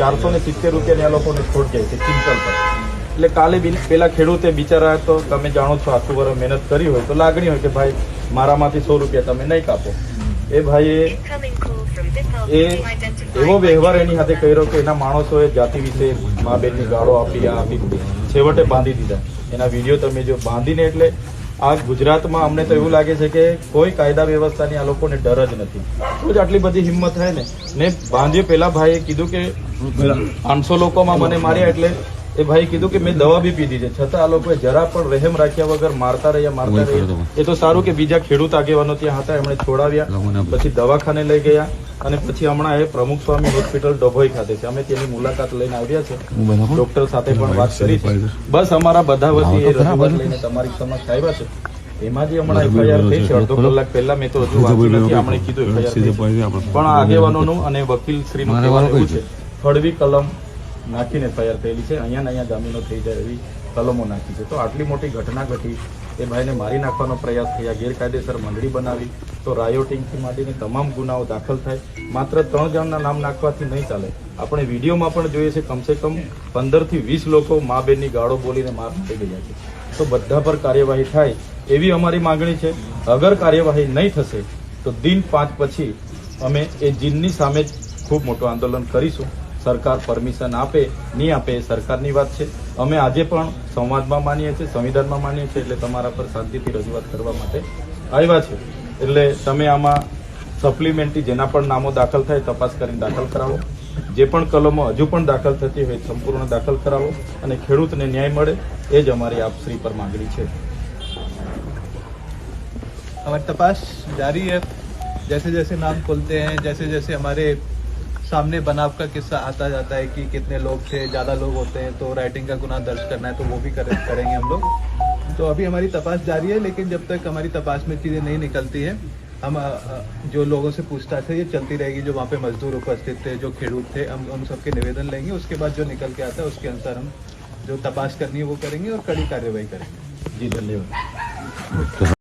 ચારસો ને સિત્તેર રૂપિયાની આ લોકોને છોડ જાય છે ક્વિન્ટલ પર એટલે કાલે બી પેલા ખેડૂતે બિચારા તો તમે જાણો છો આખું વર્ષ મહેનત કરી હોય તો લાગણી હોય કે ભાઈ મારામાંથી સો રૂપિયા તમે નહીં કાપો. એ ભાઈએ એ એવો વ્યવહાર એની સાથે કર્યો કે એના માણસોએ જાતિ વિશે મા બેનની ગાળો આપી, આ આપી, છેવટે બાંધી દીધા. એના વીડિયો તમે જો બાંધીને એટલે આ ગુજરાતમાં અમને તો એવું લાગે છે કે કોઈ કાયદા વ્યવસ્થાની આ લોકોને ડર જ નથી. તો જ આટલી બધી હિંમત થાય ને. ને બાંધ્યો પેલા ભાઈએ કીધું કે પાંચસો લોકોમાં મને માર્યા એટલે એ ભાઈ કીધું કે મેં દવા બી પીધી છે. છતાં આ લોકોએ જરા પણ રહેમ રાખ્યા વગર મારતા રહ્યા મારતા રહ્યા. એ તો સારું કે બીજા ખેડૂત આગેવાનો ત્યાં હતા એમણે છોડાવ્યા. પછી દવાખાને લઈ ગયા અને પછી હમણાં એ પ્રમુખ સ્વામી હોસ્પિટલ ડભોઈ ખાતે છે. અમે તેની મુલાકાત લઈને આવ્યા છે. ડોક્ટર સાથે પણ વાત કરી છે. બસ અમારા બધા વતી એ રજૂઆત લઈને તમારી સમક્ષ આવ્યા છે. એમાં જે હમણાં એફઆઈઆર થઈ છે અડધો કલાક પહેલા મેં તો હજુ વાંચ્યું નથી. આપણે કીધું એફઆઈઆર પણ આગેવાનોનું અને વકીલ શ્રીનું કહેવાનું એવું છે? ફળવી કલમ નાખીને તૈયાર થયેલી છે. અહીંયા ને અહીંયા જામીનો થઈ જાય એવી કલમો નાખી છે. તો આટલી મોટી ઘટના ઘટી, એ ભાઈને મારી નાખવાનો પ્રયાસ થયા, ગેરકાયદેસર મંડળી બનાવી, તો રાયોટિંગથી માંડીને તમામ ગુનાઓ દાખલ થાય. માત્ર ત્રણ જણના નામ નાખવાથી નહીં ચાલે. આપણે વિડીયોમાં પણ જોઈએ છે કમસે કમ પંદરથી વીસ લોકો મા બેનની ગાળો બોલીને માર થઈ ગયા છે. તો બધા પર કાર્યવાહી થાય એવી અમારી માંગણી છે. અગર કાર્યવાહી નહીં થશે, તો દિન પાંચ પછી અમે એ જીનની સામે ખૂબ મોટું આંદોલન કરીશું. સરકાર પરમિશન આપે નહીં આપે એ સરકારની વાત છે અમે આજે પણ સંવાદમાં માનીએ છીએ સંવિધાનમાં માનીએ છીએ એટલે તમારા પર શાંતિથી રજૂઆત કરવા માટે આવ્યા છે એટલે તમે આમાં સપ્લિમેન્ટરી જેના પણ નામો દાખલ થાય તપાસ કરીને દાખલ કરાવો જે પણ કલમો હજુ પણ દાખલ થતી હોય સંપૂર્ણ દાખલ કરાવો અને ખેડૂતને ન્યાય મળે એ જ અમારી આપશ્રી પર માંગણી છે हमारी तपाश जारी है जैसे जैसे नाम खुलते हैं जैसे जैसे हमारे सामने बनाव का किस्सा आता जाता है कि कितने लोग थे ज़्यादा लोग होते हैं तो राइटिंग का गुना दर्ज करना है तो वो भी कर, करेंगे हम लोग। तो अभी हमारी तपास जारी है लेकिन जब तक हमारी तपास में चीज़ें नहीं निकलती है हम जो लोगों से पूछताछ है ये चलती रहेगी जो वहाँ पे मजदूर उपस्थित थे जो खेडूत थे हम हम सबके निवेदन लेंगे उसके बाद जो निकल के आता है उसके अनुसार हम जो तपास करनी है वो करेंगे और कड़ी कार्यवाही करेंगे। जी धन्यवाद।